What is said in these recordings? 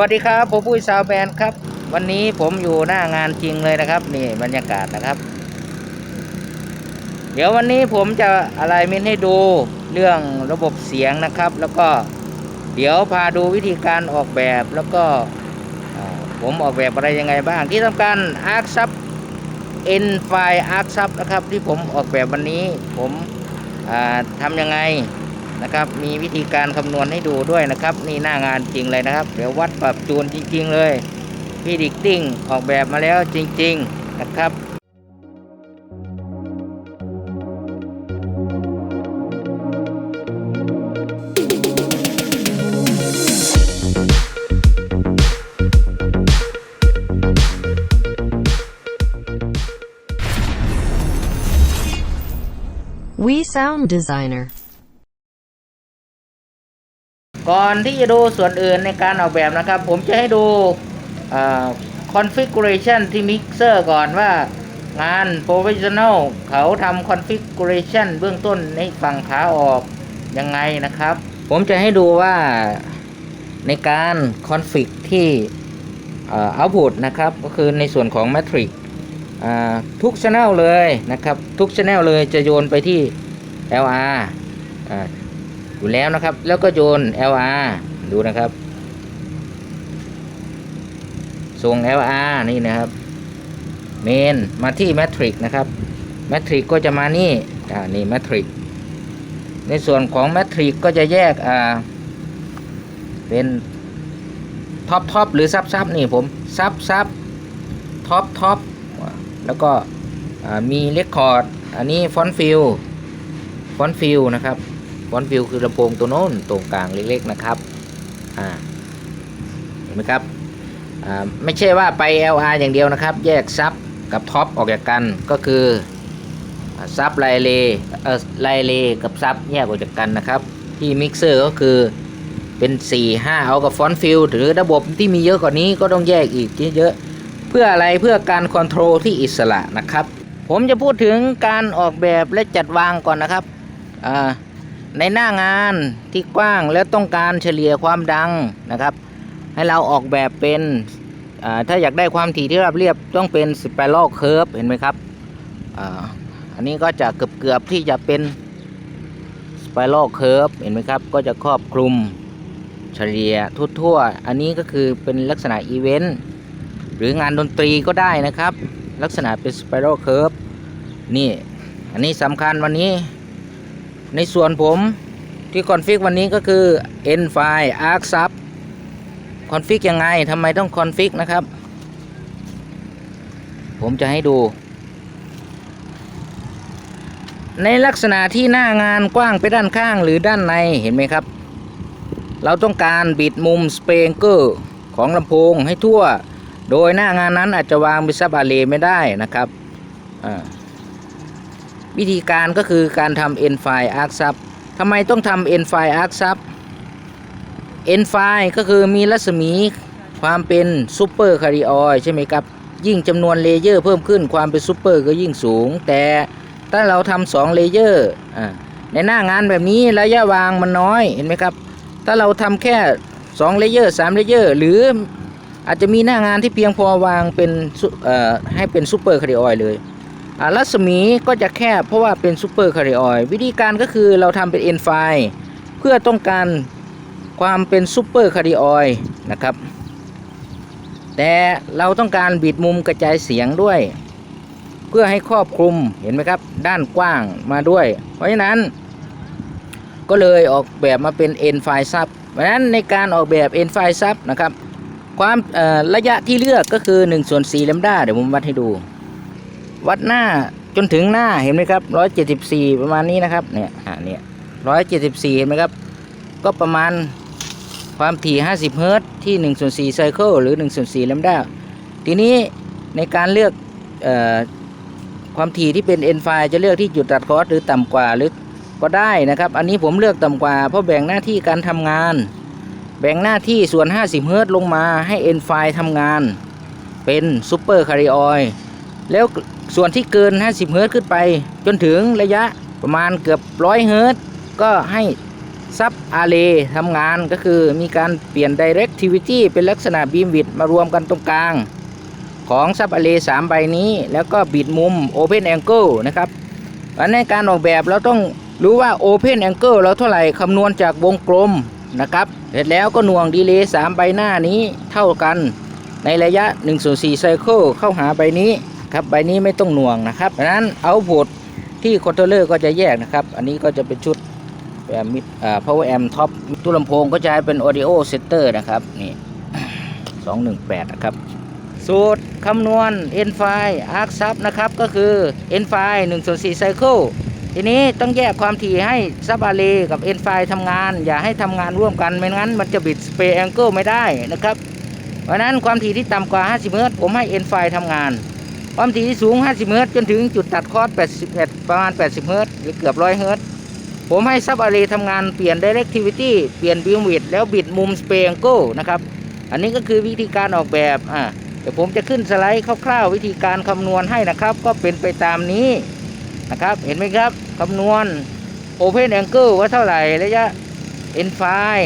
วัสดีครับผมปุ้ยซาวแบนครับ วันนี้ผมอยู่หน้างานจริงเลยนะครับ นี่บรรยากาศนะครับ เดี๋ยววันนี้ผมจะอะไรมินให้ดูเรื่องระบบเสียงนะครับ แล้วก็เดี๋ยวพาดูวิธีการออกแบบแล้วก็ผมออกแบบอะไรยังไงบ้าง ที่สำคัญ Arc Sub N File Arc Sub นะครับ ที่ผมออกแบบวันนี้ผมทำยังไง นะครับ มีวิธีการคำนวณให้ดูด้วยนะครับ นี่หน้างานจริงเลยนะครับ เดี๋ยววัดปรับจูนจริง ๆ เลยพี่ดิกติ้งออกแบบมาแล้วจริง ๆ นะครับ We Sound Designer ก่อนที่จะดูส่วนอื่นในการออกแบบนะครับ ผมจะให้ดูอ่า configuration ที่ mixer ก่อนว่างาน professional เขาทำ configuration เบื้องต้นในฝั่งขาออกยังไงนะครับ ผมจะให้ดูว่าในการ config ที่อ่า output นะครับ ก็คือในส่วนของ matrix อทุก channel เลยนะครับ ทุก channel เลยจะโยนไปที่ LR อยู่แล้วนะครับ แล้วก็โยน LR ดูนะครับส่ง LR นี่นะครับเมนมาที่ Matrix นะครับ Matrix ก็จะมานี่อ่านี่ Matrix ในส่วนของ Matrix ก็จะแยกอ่าเป็นท็อปท็อปหรือซับซับนี่ผมซับซับท็อปท็อปแล้วก็มีเรคคอร์ด อันนี้ฟอนฟิลฟอนฟิลนะครับ ฟอนต์ฟิวคือลำโพงตัวโน้นตรงกลางเล็กๆนะครับอ่าเห็นไหมครับอ่าไม่ใช่ว่าไป LR อย่างเดียวนะครับ แยกซับกับท็อปออกจากกันก็คือซับไลเลเอ่อไลเลกับซับแยกออกจากกันนะครับ ที่มิกเซอร์ก็คือเป็น 4 5 เอากับฟอนต์ฟิลหรือระบบที่มีเยอะกว่านี้ก็ต้องแยกอีกเยอะๆเพื่ออะไรเพื่อการคอนโทรลที่อิสระนะครับ ผมจะพูดถึงการออกแบบและจัดวางก่อนนะครับอ่า ในหน้างานที่กว้างแล้วต้องการเฉลี่ยความดังนะครับ ให้เราออกแบบเป็นถ้าอยากได้ความถี่ที่ราบเรียบต้องเป็นสเปรัลเคิร์ฟเห็นไหมครับออันนี้ก็จะเกือบเกือบๆที่จะเป็นสเปรัลเคิร์ฟเห็นไหมครับ ก็จะครอบคลุมเฉลี่ยทั่วๆ อันนี้ก็คือเป็นลักษณะอีเวนต์หรืองานดนตรีก็ได้นะครับ ลักษณะเป็นสเปรัลเคิร์ฟนี่ อันนี้สำคัญวันนี้ ในส่วนผมที่คอนฟิกวันนี้ก็คือ n file arc sub คอนฟิกยังไงทำไมต้องคอนฟิกนะครับ ผมจะให้ดู ในลักษณะที่หน้างานกว้างไปด้านข้างหรือด้านในเห็นไหมครับ เราต้องการบิดมุมสเปงเกอร์ของลำโพงให้ทั่ว โดยหน้างานนั้นอาจจะวางเป็นซับอาเลไม่ได้นะครับอ่า วิธีการก็คือการทำ n file arc sub ทำไมต้องทำ n file arc sub n file ก็คือมีรัศมีความเป็น super carryoid ใช่ไหมครับ ยิ่งจำนวนเลเยอร์เพิ่มขึ้นความเป็น super ก็ยิ่งสูง แต่ถ้าเราทำสองเลเยอร์ในหน้างานแบบนี้ระยะวางมันน้อยเห็นไหมครับ ถ้าเราทำแค่2เลเยอร์3เลเยอร์หรืออาจจะมีหน้างานที่เพียงพอวางเป็นให้เป็น super carryoid เลย รัศมีก็จะแคบเพราะว่าเป็นซูเปอร์คาริออยวิธีการก็คือเราทำเป็น n ไฟเพื่อต้องการความเป็นซูเปอร์คาริออยนะครับ แต่เราต้องการบิดมุมกระจายเสียงด้วย เพื่อให้ครอบคลุมเห็นไหมครับ ด้านกว้างมาด้วย เพราะฉะนั้น ก็เลยออกแบบมาเป็น n ไฟซับเพราะฉะนั้นในการออกแบบ n ไฟซับนะครับ ความระยะที่เลือกก็คือ1ส่วน4ลัมด้าเดี๋ยวผมวัดให้ดู วัดหน้าจนถึงหน้าเห็นไหมครับร้อยเจ็ดสิบสี่ประมาณนี้นะครับ เนี่ยอ่าเนี่ยร้อยเจ็ดสิบสี่เห็นไหมครับ ก็ประมาณความถี่ห้าสิบเฮิร์ตที่หนึ่งส่วนสี่ไซเคิลหรือหนึ่งส่วนสี่ลัมดาทีนี้ในการเลือกออความถี่ที่เป็น n ไฟจะเลือกที่จุดตัดคอร์สหรือต่ำกว่าหรือก็ได้นะครับ อันนี้ผมเลือกต่ำกว่าเพราะแบ่งหน้าที่การทำงาน แบ่งหน้าที่ส่วน 50 เฮิร์ตลงมาให้ n ไฟทำงาน เป็นซูเปอร์คาริออยแล้ว ส่วนที่เกิน 50 เฮิรต์ขึ้นไป จนถึงระยะประมาณเกือบ100เฮิรต์ก็ให้ซับอาร์เรทำงานก็คือมีการเปลี่ยน directivity เป็นลักษณะ beam width มารวมกันตรงกลาง ของซับอาร์เรสามใบนี้ แล้วก็บิดมุม open angle นะครับวันในการออกแบบเราต้องรู้ว่า open angle เราเท่าไหร่คำนวณจากวงกลมนะครับเสร็จแล้วก็หน่วงดีเลย์3ใบหน้านี้เท่ากันในระยะ1ส่วน4ไซเคิลเข้าหาใบนี้ ครับใบนี้ไม่ต้องหน่วงนะครับดังนั้นเอาพุตที่คอนโทรลเลอร์ก็จะแยกนะครับ อันนี้ก็จะเป็นชุดแบบมิดอ่า power amp top ตู้ลำโพงก็จะเป็น audio setter นะครับ นี่ 218 นะครับ สูตรคำนวณ n f i arc sub นะครับ ก็คือ n f i 1ส่วน4 cycle ทีนี้ต้องแยกความถี่ให้ sub array กับ n f i ทำงาน อย่าให้ทำงานร่วมกัน ไม่งั้นมันจะบิด spray angle ไม่ได้นะครับ เพราะนั้นความถี่ที่ต่ำกว่า 50เฮิรตซ์ผมให้ n f i ทำงาน ความถี่ที่สูง 50 เฮิรตซ์จนถึงจุดตัดคอร์ส81 ประมาณ 80 เฮิรตซ์หรือเกือบ 100 เฮิรตซ์ผมให้ sub array ทำงานเปลี่ยน directivity เปลี่ยน beam width แล้วบิดมุม spray angle นะครับ อันนี้ก็คือวิธีการออกแบบอ่าเดี๋ยวผมจะขึ้นสไลด์คร่าวๆวิธีการคำนวณให้นะครับ ก็เป็นไปตามนี้นะครับเห็นไหมครับคำนวณ Open Angle ว่าเท่าไหร่ระยะ N f i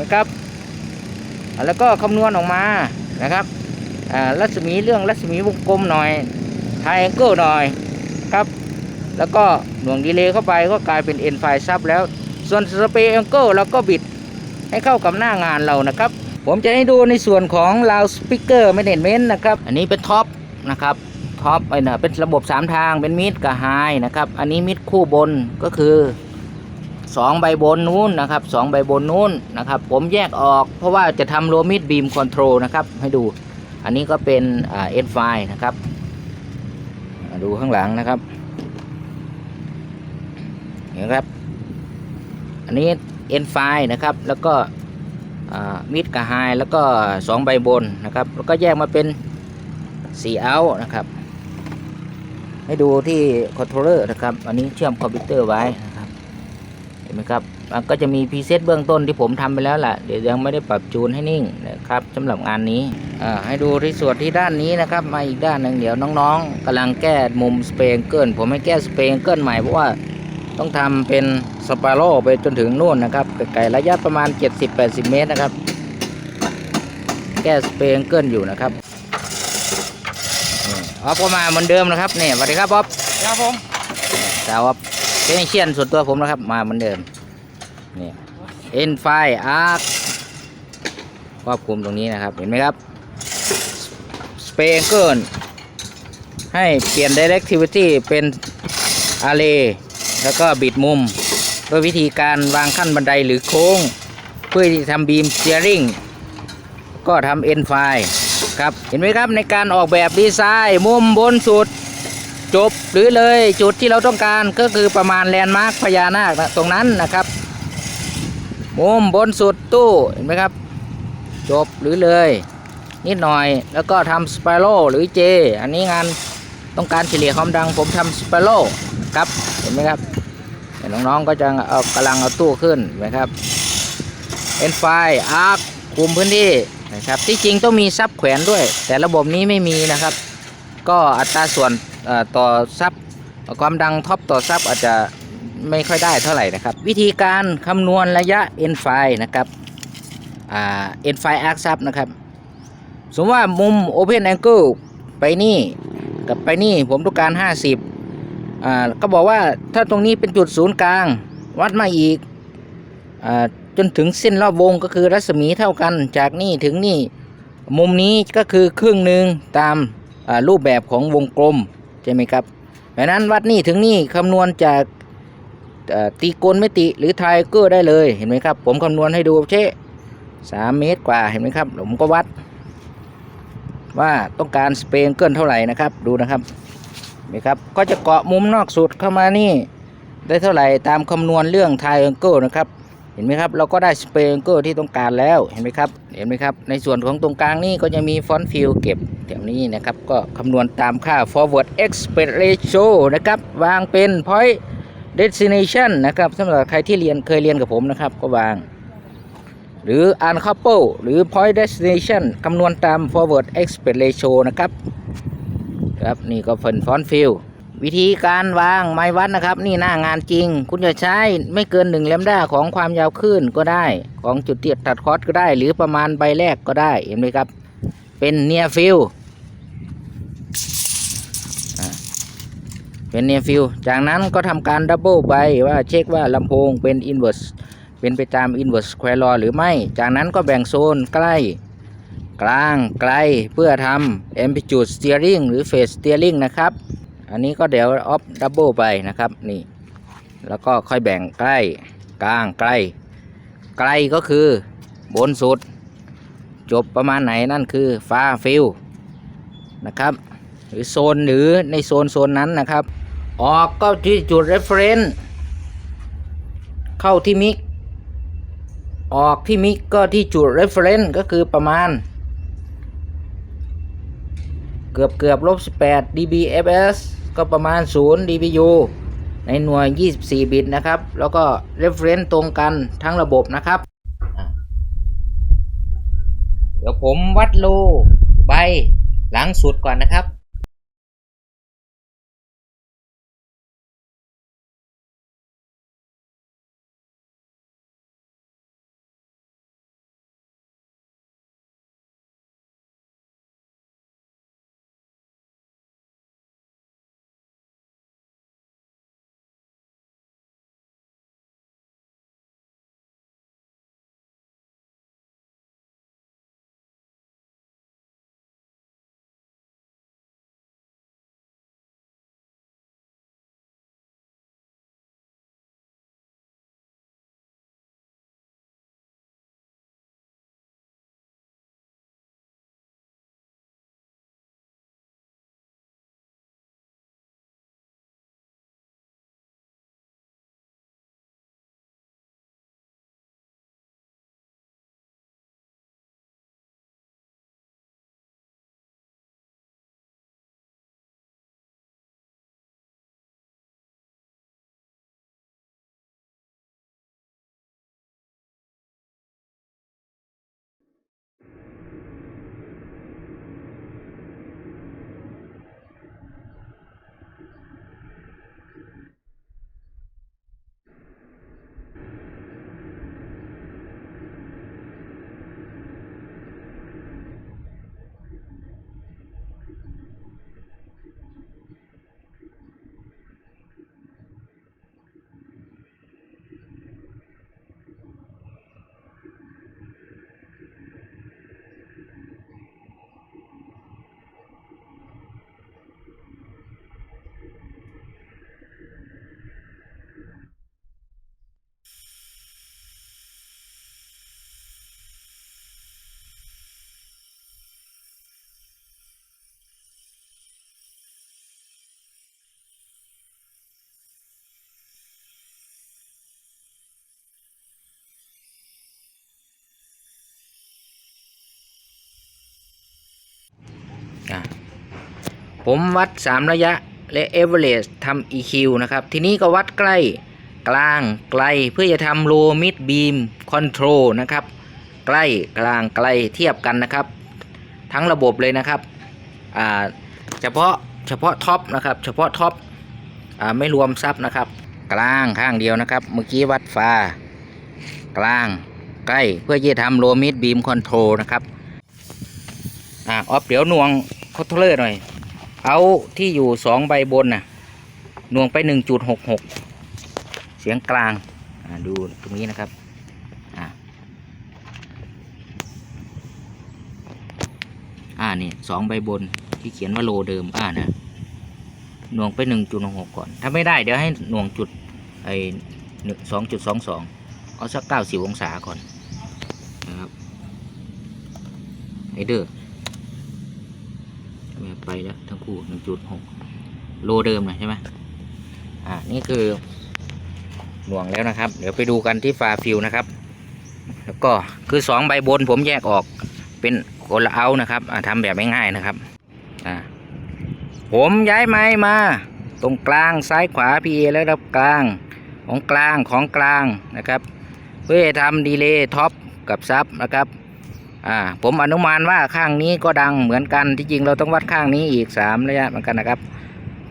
นะครับแล้วก็คำนวณออกมานะครับ รัศมีเรื่องรัศมีวงกลมหน่อย High Angle หน่อยครับ แล้วก็หน่วงดีเลย์เข้าไปก็กลายเป็น N f i ซับแล้ว ส่วน Spray Angle เราก็บิดให้เข้ากับหน้างานเรานะครับ ผมจะให้ดูในส่วนของ loud speaker management นะครับ อันนี้เป็นท็อปนะครับท็อปไอ้น่ะเป็นระบบ 3 ทางเป็นมิดกับไฮนะครับ อันนี้มิดคู่บนก็คือ2ใบบนนู้นนะครับ2ใบบนนู้นนะครับ ผมแยกออกเพราะว่าจะทำโลมิดบีมคอนโทรลนะครับ ให้ดู อันนี้ก็เป็นเอ่า N5 นะครับ ดูข้างหลังนะครับเห็นครับ อันนี้ N5 นะครับ แล้วก็มิดกับไฮแล้วก็2ใบบนนะครับ แล้วก็แยกมาเป็น4เอานะครับ ให้ดูที่คอนโทรลเลอร์นะครับ อันนี้เชื่อมคอมพิวเตอร์ไว้นะครับ เห็นไหมครับ ก็จะมีพรีเซตเบื้องต้นที่ผมทำไปแล้วแหละเดี๋ยวยังไม่ได้ปรับจูนให้นิ่ง ครับสำหรับงานนี้อ่าให้ดูที่ส่วนที่ด้านนี้นะครับ มาอีกด้านหนึ่งเดี๋ยวน้องๆกำลังแก้มุมสเปงเกิลผมให้แก้สเปงเกิลใหม่เพราะว่าต้องทำเป็นสปาโร่ไปจนถึงนู่นนะครับไกลๆระยะประมาณ 70-80 เมตรนะครับ แก้สเปงเกิลอยู่นะครับนี่ออฟก็มาเหมือนเดิมนะครับนี่สวัสดีครับออฟครับผมสาวออฟเทคนิคเชียนส่วนตัวผมนะครับ มาเหมือนเดิมนี่เอ็นไฟอาร์ ครอบคลุมตรงนี้นะครับเห็นไหมครับสเปงเกิลให้เปลี่ยน directivity เป็น array แล้วก็บิดมุมด้วยวิธีการวางขั้นบันไดหรือโค้ง เพื่อที่ทำบีมเ e ียริงก็ทำเอ็นไฟครับเห็นไหมครับในการออกแบบดีไซน์มุมบนสุด จบหรือเลยจุดที่เราต้องการก็คือประมาณแลนด์มาร์คพญานาคนะตรงนั้นนะครับ มุมบนสุดตู้เห็นไหมครับ จบหรือเลย นิดหน่อยแล้วก็ทำสไปโรหรือเจ อันนี้งานต้องการเฉลี่ยความดังผมทำสไปโรครับเห็นไหมครับเห็นน้องๆก็จะเอากำลังเอาตู้ขึ้นนไหมครับเอ็นไฟอาร์คคุมพื้นที่นะครับที่จริงต้องมีซับแขวนด้วย แต่ระบบนี้ไม่มีนะครับ ก็อัตราส่วนต่อซับความดังท็อปต่อซับอาจจะไม่ค่อยได้เท่าไหร่นะครับ วิธีการคำนวณระยะ n f i นะครับ อ่า n f i arc sub นะครับ สมมติว่ามุม open angle ไปนี่กับไปนี่ผมต้องการ 50อ่าก็บอกว่าถ้าตรงนี้เป็นจุดศูนย์กลาง วัดมาอีกอ่าจนถึงเส้นรอบวงก็คือรัศมีเท่ากันจากนี่ถึงนี่ มุมนี้ก็คือครึ่งหนึ่งตามารูปแบบของวงกลมใช่ไหมครับดังนั้นวัดนี่ถึงนี่คำนวณจากตีกลมิติหรือไทเกอร์ได้เลยเห็นไหมครับ ผมคำนวณให้ดูเช่ สามเมตรกว่าเห็นไหมครับผมก็วัด ว่าต้องการสเปนเกิลเท่าไหร่นะครับ ดูนะครับเห็นไหมครับก็จะเกาะมุมนอกสุดเข้ามานี่ ได้เท่าไหร่ตามคำนวณเรื่องไทเกิลนะครับ เห็นไหมครับ เราก็ได้สเปนเกิลที่ต้องการแล้วเห็นไหมครับ เห็นไหมครับ ในส่วนของตรงกลางนี่ก็จะมีฟอนต์ฟิลเก็บแถวนี้นะครับ ก็คำนวณตามค่า forward expect ratio นะครับ วางเป็น point destination นะครับสำหรับใครที่เรียนเคยเรียนกับผมนะครับ ก็วาง หรือ uncouple หรือ point destination คำนวณตาม forward expect ratio นะครับ ครับนี่ก็เป็นฟอนต์ฟิลวิธีการวางไม้วัดนะครับ นี่หน้างานจริง คุณจะใช้ไม่เกินหนึ่งแลมด้าของความยาวคลื่นก็ได้ ของจุดเตียดตัดคอสก็ได้ หรือประมาณใบแรกก็ได้เห็นไหมครับ เป็นเนียฟิลเป็นเนียฟิลจากนั้นก็ทำการดับเบิลไปว่าเช็คว่าลำโพงเป็นอินเวอร์ส เป็นไปตามอินเวอร์สแควร์ลอหรือไม่ จากนั้นก็แบ่งโซนใกล้ กลางไกลเพื่อทำ amplitude steering หรือ phase steering นะครับ อันนี้ก็เดี๋ยวออฟดับเบิลไปนะครับนี่ แล้วก็ค่อยแบ่งใกล้ กลางไกล ไกลก็คือบนสุด จบประมาณไหนนั่นคือฟ้าฟิลนะครับ หรือโซนหรือในโซนโซนนั้นนะครับ ออกก็ที่จุด reference เข้าที่มิก ออกที่มิกก็ที่จุด reference ก็คือประมาณ เกือบเกือบลบ18 dBFS ก็ประมาณ 0 dBu ในหน่วย 24 บิตนะครับ แล้วก็ reference ตรงกันทั้งระบบนะครับ เดี๋ยวผมวัดโลใบหลังสุดก่อนนะครับ ผมวัด 3 ระยะและ average ทำ EQ นะครับ ทีนี้ก็วัดใกล้กลางไกลเพื่อจะทำ low mid beam control นะครับ ใกล้กลางไกลเทียบกันนะครับ ทั้งระบบเลยนะครับเฉพาะเฉพาะท็อปนะครับเฉพาะท็อปอไม่รวมซับนะครับ กลางข้างเดียวนะครับ เมื่อกี้วัดฟ้ากลางใกล้เพื่อจะทำ low mid beam control นะครับอ่าออฟเดี๋ยวน่วงคอนโทรลเลอร์หน่อย เอาที่อยู่สองใบบนน่ะหน่วงไปหนึ่งจุดหกหกเสียงกลางดูตรงนี้นะครับอ่าอ่านี่สองใบบนที่เขียนว่าโลเดิมอ่านะหน่วงไปหนึ่งจุดหกก่อน ถ้าไม่ได้เดี๋ยวให้หน่วงจุดไอ้หนึ่งสองจุดสองสองเอาสักเก้าสิบองศาก่อนนะครับไอเดอร์ ไปแล้วทั้งคู่หนึ่งจุดหกโลเดิมนะใช่ไหมอ่านี่คือหน่วงแล้วนะครับ เดี๋ยวไปดูกันที่ฟาฟิลนะครับ แล้วก็คือสองใบบนผมแยกออกเป็นคนละเอานะครับอ่าทำแบบง่ายๆนะครับอ่าผมย้ายไม้มา ตรงกลางซ้ายขวา PA แล้วรับกลางของกลางของกลางนะครับ เพื่อทำดีเลย์ท็อปกับซับนะครับ อ่าผมอนุมานว่าข้างนี้ก็ดังเหมือนกันที่จริงเราต้องวัดข้างนี้อีกสามระยะเหมือนกันนะครับ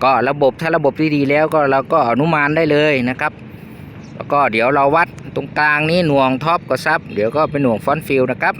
ก็ระบบถ้าระบบดีๆแล้วก็เราก็อนุมานได้เลยนะครับ แล้วก็เดี๋ยวเราวัดตรงกลางนี้หน่วงท็อปกับซับเดี๋ยวก็เป็นหน่วงฟอนต์ฟิลนะครับ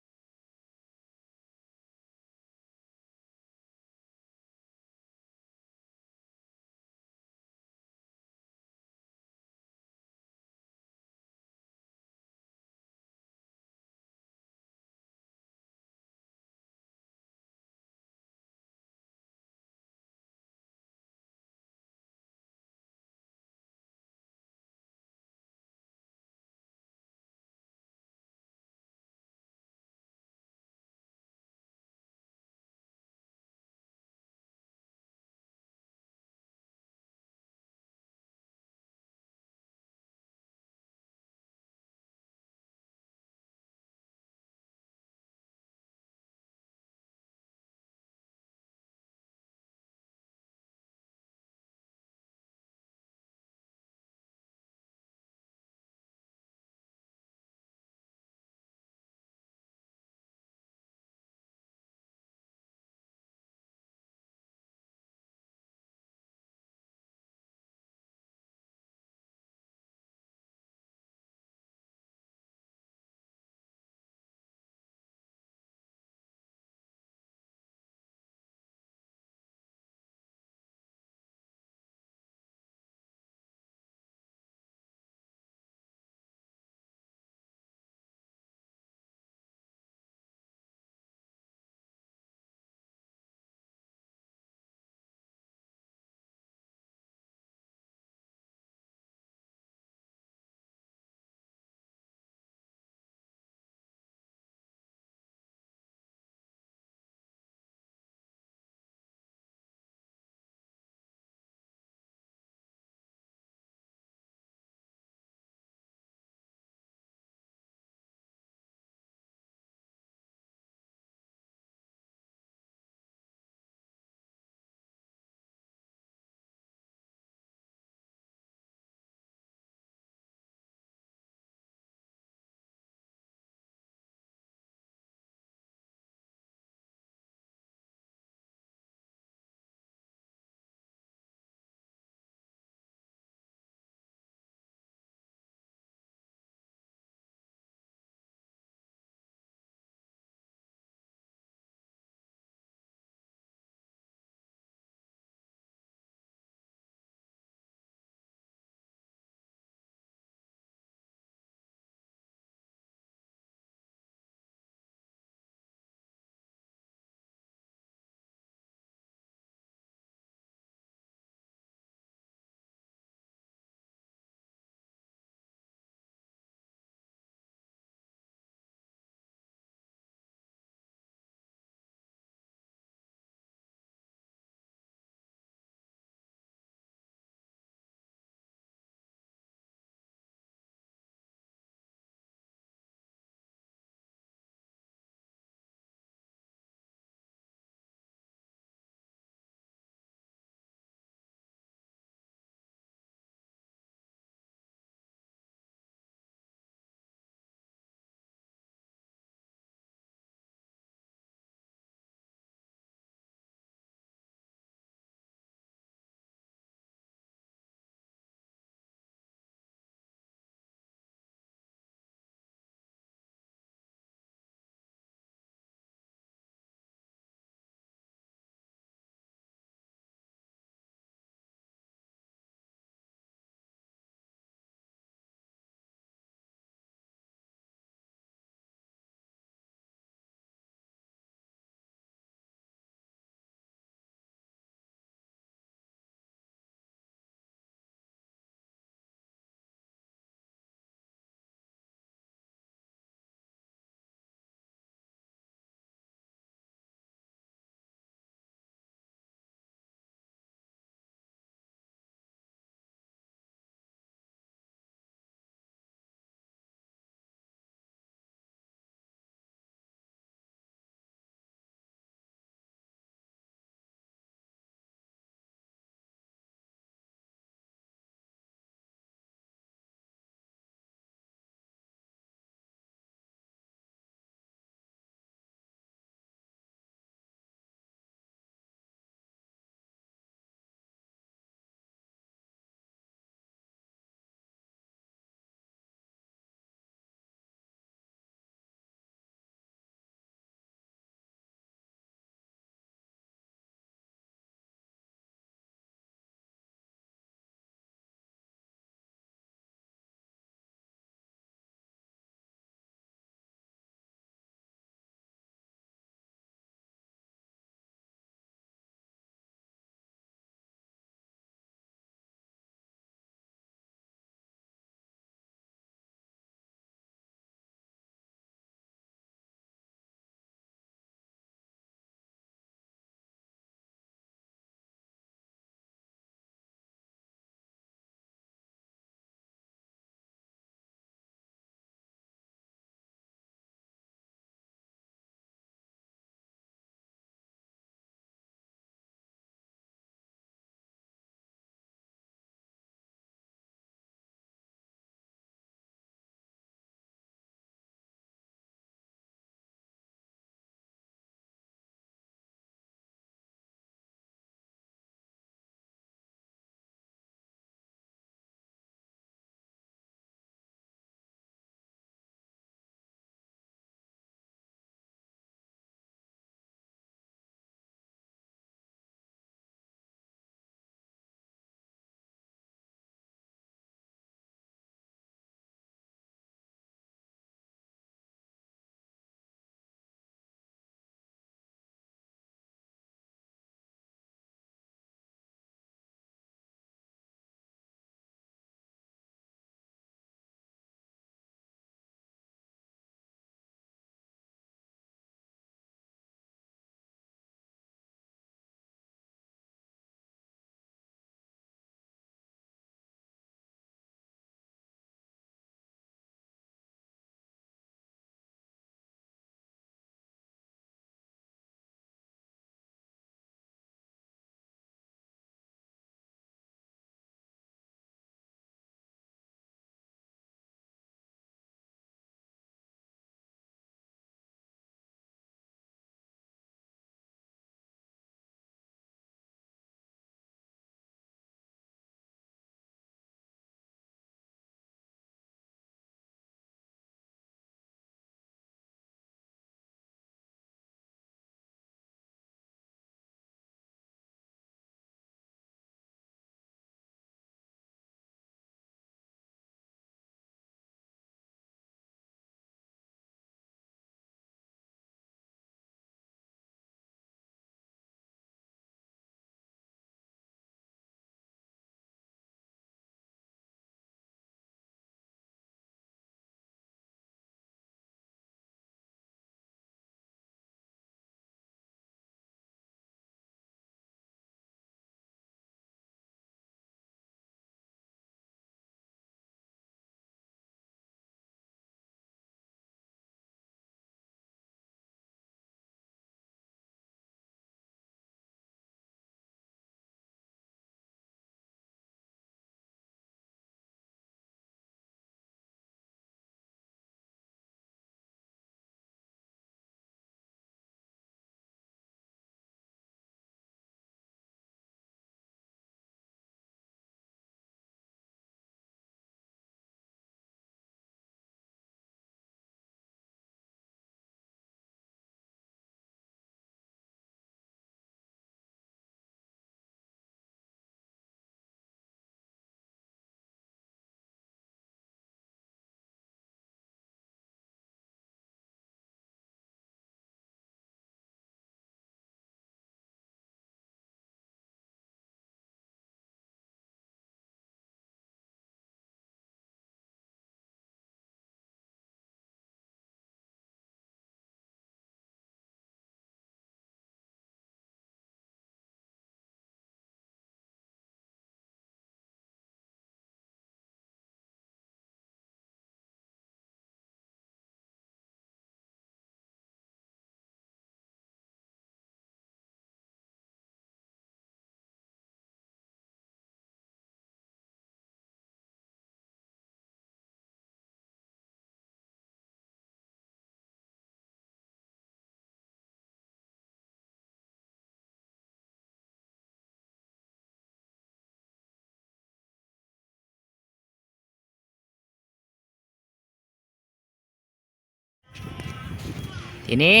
ทีนี้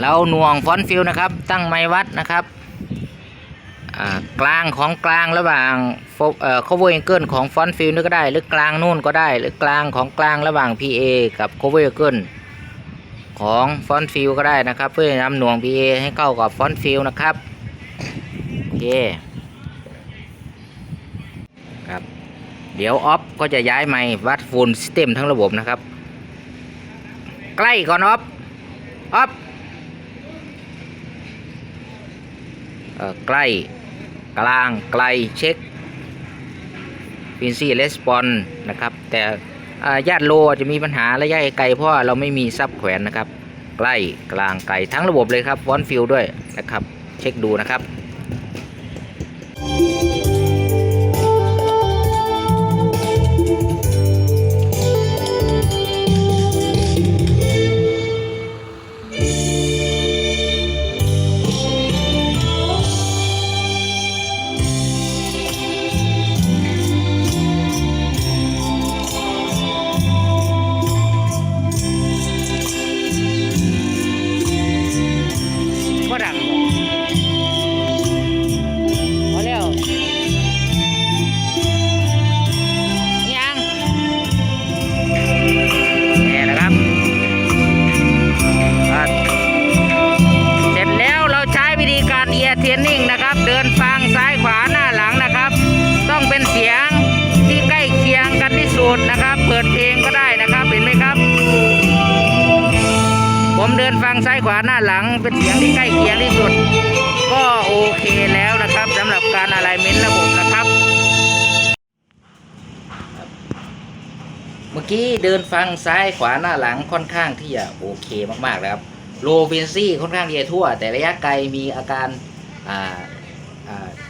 เราหน่วงฟอนฟิลนะครับ ตั้งไม้วัดนะครับกลางของกลางระหว่างโฟเอ่อ cover angle ของฟอนฟิลนี่ก็ได้ หรือกลางนู่นก็ได้ หรือกลางของกลางระหว่าง PA กับ cover angle ของฟอนฟิลก็ได้นะครับ เพื่อนำหน่วง PA ให้เข้ากับฟอนฟิลนะครับโอเคครับเดี๋ยวออฟก็จะย้ายไมค์วัดฟูลสเต็มทั้งระบบนะครับ ใกล้ก่อนออฟ ออฟใกล้ กลาง ไกล เช็คฟินซี่レスปอนนะครับ แต่ญาติโลจะมีปัญหาระยะไกลเพราะว่าเราไม่มีซับแขวนนะครับ ใกล้ กลาง ไกล ทั้งระบบเลยครับฟอนฟิลด้วยนะครับ เช็คดูนะครับ อะไลเมนต์ระบบนะครับ เมื่อกี้เดินฟังซ้ายขวาหน้าหลังค่อนข้างที่จะโอเคมากๆแล้วครับโลเฟนซี่ค่อนข้างที่จะทั่ว แต่ระยะไกลมีอาการ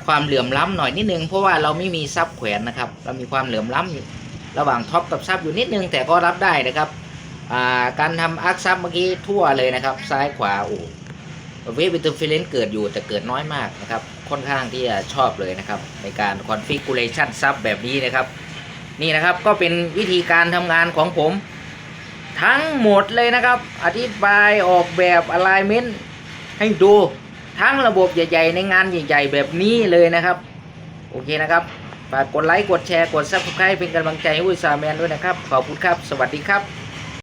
ความเหลื่อมล้ำหน่อยนิดนึง เพราะว่าเราไม่มีซับแขวนนะครับ เรามีความเหลื่อมล้ำอยู่ระหว่างท็อปกับซับอยู่นิดนึง แต่ก็รับได้นะครับการทำอาร์คซับเมื่อกี้ทั่วเลยนะครับ ซ้ายขวาโอ้ เวฟอินเตอร์เฟเรนซ์เกิดอยู่แต่เกิดน้อยมากนะครับ ค่อนข้างที่จะชอบเลยนะครับ ในการคอนฟิก u เลชันซับแบบนี้นะครับ นี่นะครับก็เป็นวิธีการทำงานของผม ทั้งหมดเลยนะครับ อธิบายออกแบบ alignment ให้ดูทั้งระบบใหญ่ ๆ ในงานใหญ่ ๆ แบบนี้เลยนะครับ โอเคนะครับฝากกดไลค์ กดแชร์ กด subscribe เป็นกำลังใจให้วิสาแมนด้วยนะครับ ขอบคุณครับ สวัสดีครับ